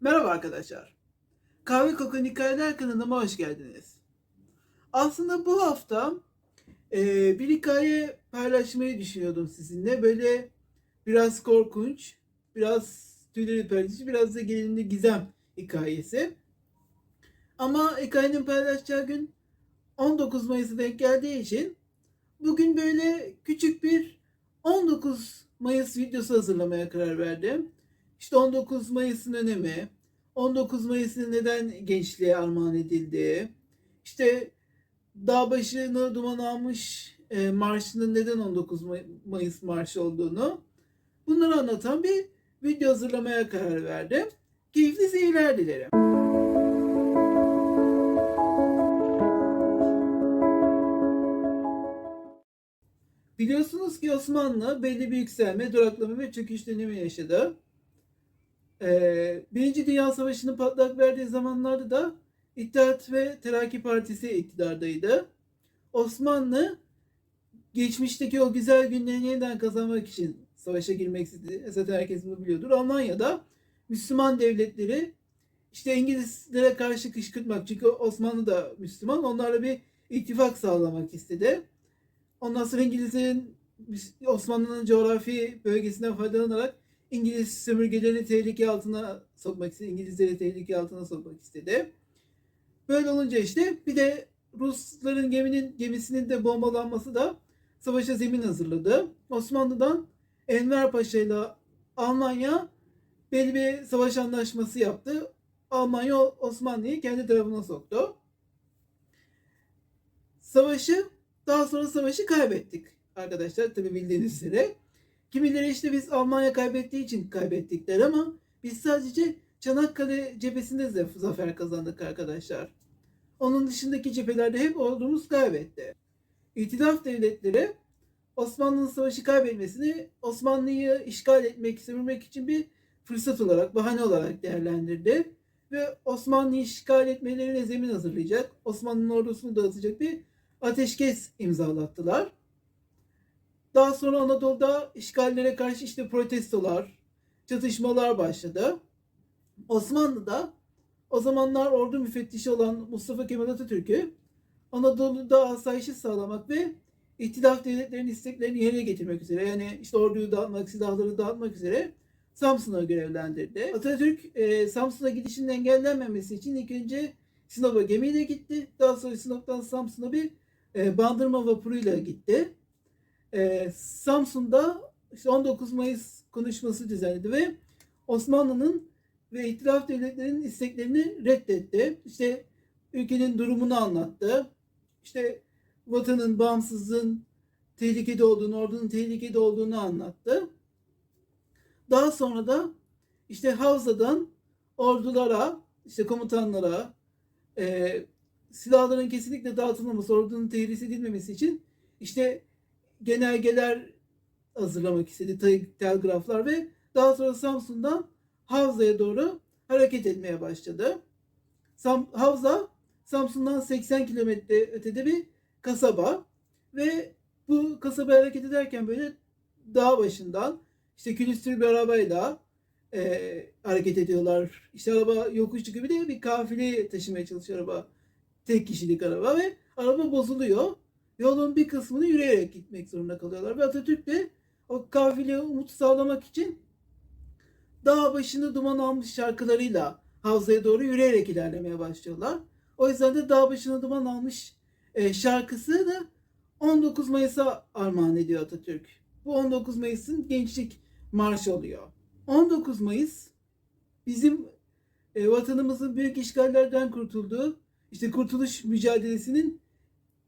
Merhaba arkadaşlar. Kahve Kokun Hikayeler kanalıma hoş geldiniz. Aslında bu hafta e, bir hikaye paylaşmayı düşünüyordum sizinle. Böyle biraz korkunç, biraz tüyleri ürpertici, biraz da gerilimli gizem hikayesi. Ama hikayenin paylaşacağı gün 19 Mayıs'a denk geldiği için bugün böyle küçük bir 19 Mayıs videosu hazırlamaya karar verdim. İşte 19 Mayıs'ın önemi, 19 Mayıs'ın neden gençliğe armağan edildiği, işte dağ başını duman almış e, marşının neden 19 May- Mayıs marşı olduğunu bunları anlatan bir video hazırlamaya karar verdim. Keyifli seyirler dilerim. Biliyorsunuz ki Osmanlı belli bir yükselme, duraklama ve çöküş dönemi yaşadı. Ee, Birinci Dünya Savaşı'nın patlak verdiği zamanlarda da İttihat ve Terakki Partisi iktidardaydı. Osmanlı geçmişteki o güzel günleri yeniden kazanmak için savaşa girmek istedi. Zaten herkes bunu biliyordur. Almanya'da Müslüman devletleri işte İngilizlere karşı kışkırtmak çünkü Osmanlı da Müslüman onlarla bir ittifak sağlamak istedi. Ondan sonra İngilizlerin Osmanlı'nın coğrafi bölgesinden faydalanarak İngiliz sömürgelerini tehlike altına sokmak istedi. İngilizleri tehlike altına sokmak istedi. Böyle olunca işte bir de Rusların geminin gemisinin de bombalanması da savaşa zemin hazırladı. Osmanlı'dan Enver Paşa ile Almanya belli bir savaş anlaşması yaptı. Almanya Osmanlı'yı kendi tarafına soktu. Savaşı daha sonra savaşı kaybettik arkadaşlar tabi bildiğiniz üzere. Kimileri işte biz Almanya kaybettiği için kaybettik der ama biz sadece Çanakkale cephesinde zaf- zafer kazandık arkadaşlar. Onun dışındaki cephelerde hep ordumuz kaybetti. İtilaf devletleri Osmanlı'nın savaşı kaybetmesini Osmanlı'yı işgal etmek, sömürmek için bir fırsat olarak, bahane olarak değerlendirdi. Ve Osmanlı'yı işgal etmelerine zemin hazırlayacak, Osmanlı'nın ordusunu dağıtacak bir ateşkes imzalattılar. Daha sonra Anadolu'da işgallere karşı işte protestolar, çatışmalar başladı. Osmanlı'da o zamanlar ordu müfettişi olan Mustafa Kemal Atatürk'ü Anadolu'da asayişi sağlamak ve ihtilaf devletlerinin isteklerini yerine getirmek üzere yani işte orduyu dağıtmak, silahları dağıtmak üzere Samsun'a görevlendirdi. Atatürk e, Samsun'a gidişinin engellenmemesi için ilk önce Sinop'a gemiyle gitti. Daha sonra Sinop'tan Samsun'a bir e, bandırma vapuruyla gitti. E, Samsun'da işte 19 Mayıs konuşması düzenledi ve Osmanlı'nın ve itilaf devletlerinin isteklerini reddetti. İşte ülkenin durumunu anlattı. İşte vatanın, bağımsızlığın tehlikede olduğunu, ordunun tehlikede olduğunu anlattı. Daha sonra da işte Havza'dan ordulara, işte komutanlara, e, silahların kesinlikle dağıtılmaması, ordunun tehris edilmemesi için işte genelgeler hazırlamak istedi, tel- telgraflar ve daha sonra Samsun'dan Havza'ya doğru hareket etmeye başladı. Sam, Havza Samsun'dan 80 kilometre ötede bir kasaba ve bu kasabaya hareket ederken böyle dağ başından işte külüstür bir arabayla e, hareket ediyorlar. İşte araba yokuş gibi de bir kafile taşımaya çalışıyor araba. Tek kişilik araba ve araba bozuluyor. Yolun bir kısmını yürüyerek gitmek zorunda kalıyorlar. Ve Atatürk de o kafileye umut sağlamak için dağ başını duman almış şarkılarıyla havzaya doğru yürüyerek ilerlemeye başlıyorlar. O yüzden de dağ başını duman almış e, şarkısı da 19 Mayıs'a armağan ediyor Atatürk. Bu 19 Mayıs'ın gençlik marşı oluyor. 19 Mayıs bizim e, vatanımızın büyük işgallerden kurtulduğu işte kurtuluş mücadelesinin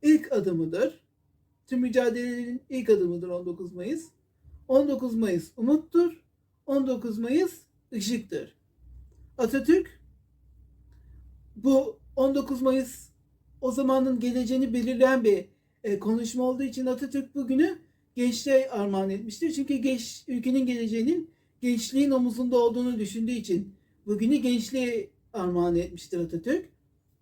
ilk adımıdır. Tüm mücadelelerin ilk adımıdır 19 Mayıs. 19 Mayıs umuttur. 19 Mayıs ışıktır. Atatürk bu 19 Mayıs o zamanın geleceğini belirleyen bir e, konuşma olduğu için Atatürk bugünü gençliğe armağan etmiştir. Çünkü genç, ülkenin geleceğinin gençliğin omuzunda olduğunu düşündüğü için bugünü gençliğe armağan etmiştir Atatürk.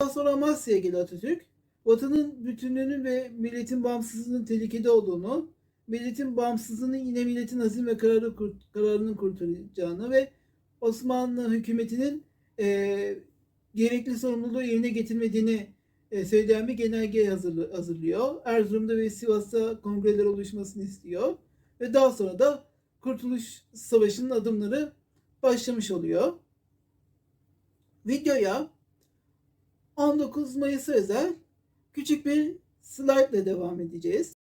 Daha sonra Amasya'ya geldi Atatürk. Vatanın bütünlüğünün ve milletin bağımsızlığının tehlikede olduğunu, milletin bağımsızlığını yine milletin azim ve kararı, kararının kurtaracağını ve Osmanlı hükümetinin e, gerekli sorumluluğu yerine getirmediğini e, söyleyen bir genelge hazırlı, hazırlıyor. Erzurum'da ve Sivas'ta kongreler oluşmasını istiyor. Ve daha sonra da Kurtuluş Savaşı'nın adımları başlamış oluyor. Videoya 19 Mayıs özel küçük bir slide ile devam edeceğiz.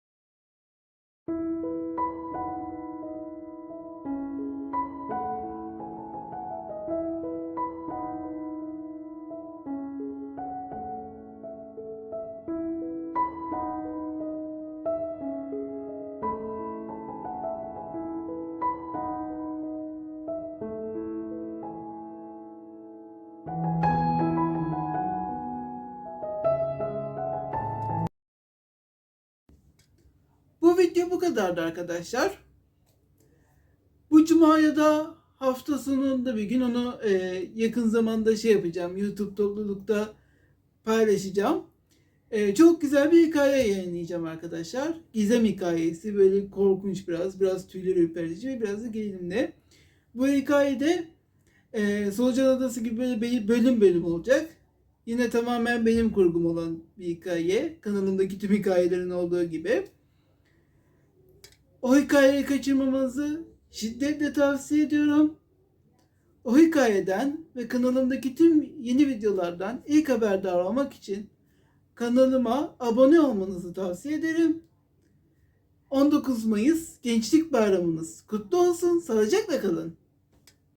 Video bu kadardı arkadaşlar. Bu cuma ya da hafta sonunda bir gün onu e, yakın zamanda şey yapacağım. YouTube toplulukta paylaşacağım. E, çok güzel bir hikaye yayınlayacağım arkadaşlar. Gizem hikayesi böyle korkunç biraz. Biraz tüyleri ürpertici ve biraz da gerilimli. Bu hikayede e, Solucan Adası gibi böyle bölüm bölüm olacak. Yine tamamen benim kurgum olan bir hikaye. Kanalımdaki tüm hikayelerin olduğu gibi. O hikayeyi kaçırmamanızı şiddetle tavsiye ediyorum. O hikayeden ve kanalımdaki tüm yeni videolardan ilk haberdar olmak için kanalıma abone olmanızı tavsiye ederim. 19 Mayıs Gençlik Bayramınız kutlu olsun. Sağlıcakla kalın.